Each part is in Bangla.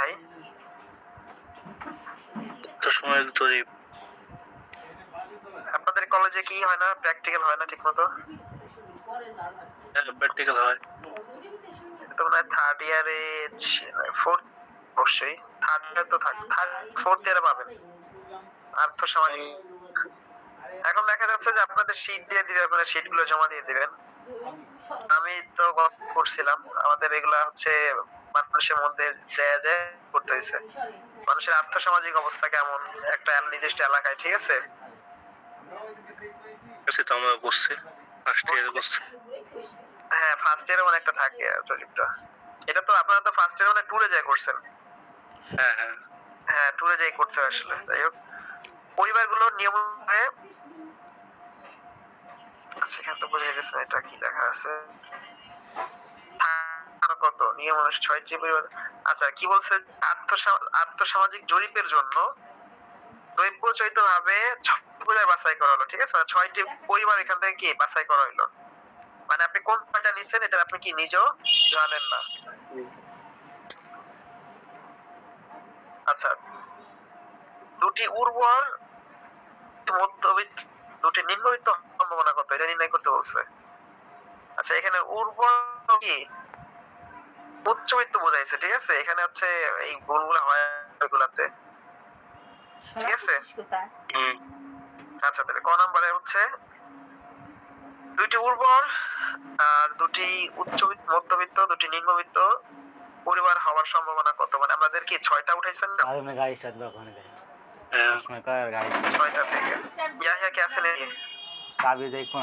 ভাই। আপনাদের কলেজে কি হয় না? প্র্যাকটিক্যাল হয় না ঠিক মতো প্র্যাকটিক্যাল হয়। তো মনে থার্ড ইয়ারে ফোর্থ অবশ্যই। থার্ড ইয়ার তো থাক থার্ড ফোর্থ ইয়ারে পাবেন। আর্থ সামাজিক এখন দেখা যাচ্ছে যে আপনাদের শীট দিয়ে দিবে আপনারা শীটগুলো জমা দিয়ে দিবেন। আমি তো করছিলাম। আমাদের এগুলা হচ্ছে মানুষের মধ্যে যায় যায় করতে হয়েছে মানুষের আর্থ সামাজিক অবস্থা কেমন? একটা নির্দিষ্ট এলাকায় ঠিক আছে? তো আমরা করছি ফার্স্ট ইয়ারে করছি হ্যাঁ ফার্স্ট ইয়ারে মানে একটা থাকে প্রজেক্টটা এটা তো আপনারা তো ফার্স্ট ইয়ারে মানে ট্যুরে যায় করছেন? হ্যাঁ হ্যাঁ। হ্যাঁ ট্যুরে যাই করতে আসলে। যাই হোক পরিবারগুলোর নিয়ম আচ্ছা এখানে তো বোঝা গেছে এটা কি লেখা আছে। কত? নিয়ম অনুসারে ছয়টি পরিবার। আচ্ছা কি বলছে? আর্থসামাজিক জরিপের জন্য দৈবচৈত ভাবে পরিবার বাছাই করা হলো, ঠিক আছে? মানে ছয়টি পরিবার এখান থেকে কি বাছাই করা হলো মানে আপনি কোন পয়েন্টটা নিচ্ছেন এটা আপনি কি নিজেও জানেন না? আচ্ছা দুটি উর্বর, মধ্যবিত্ত, দুটি নিম্নবিত্ত সম্ভাবনা কত? এটা নির্ণয় করতে বলছে। আচ্ছা এখানে উর্বর কি? উচ্চবিত্ত বোঝাইছে ঠিক আছে? এখানে হচ্ছে এই গুণগুলো হয় এগুলাতে। ঠিক আছে? আচ্ছা তাহলে ক নাম্বারে হচ্ছে? দুইটি উর্বর আর দুটি উচ্চবিত্ত মধ্যবিত্ত দুটি নিম্নবিত্ত পরিবার হওয়ার সম্ভাবনা কত? মানে আমাদের কি ছয়টা উঠাইছেন না? আমি গাড়ি সাথে হ্যাঁ। ছয়টা থেকে। ইয়া ইয়া কে আছেন এই কোন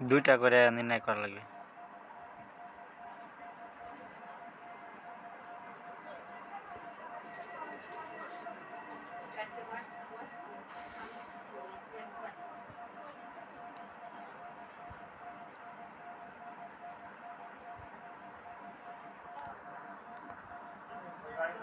দুইটা করে নির্ণয় করা লাগবে।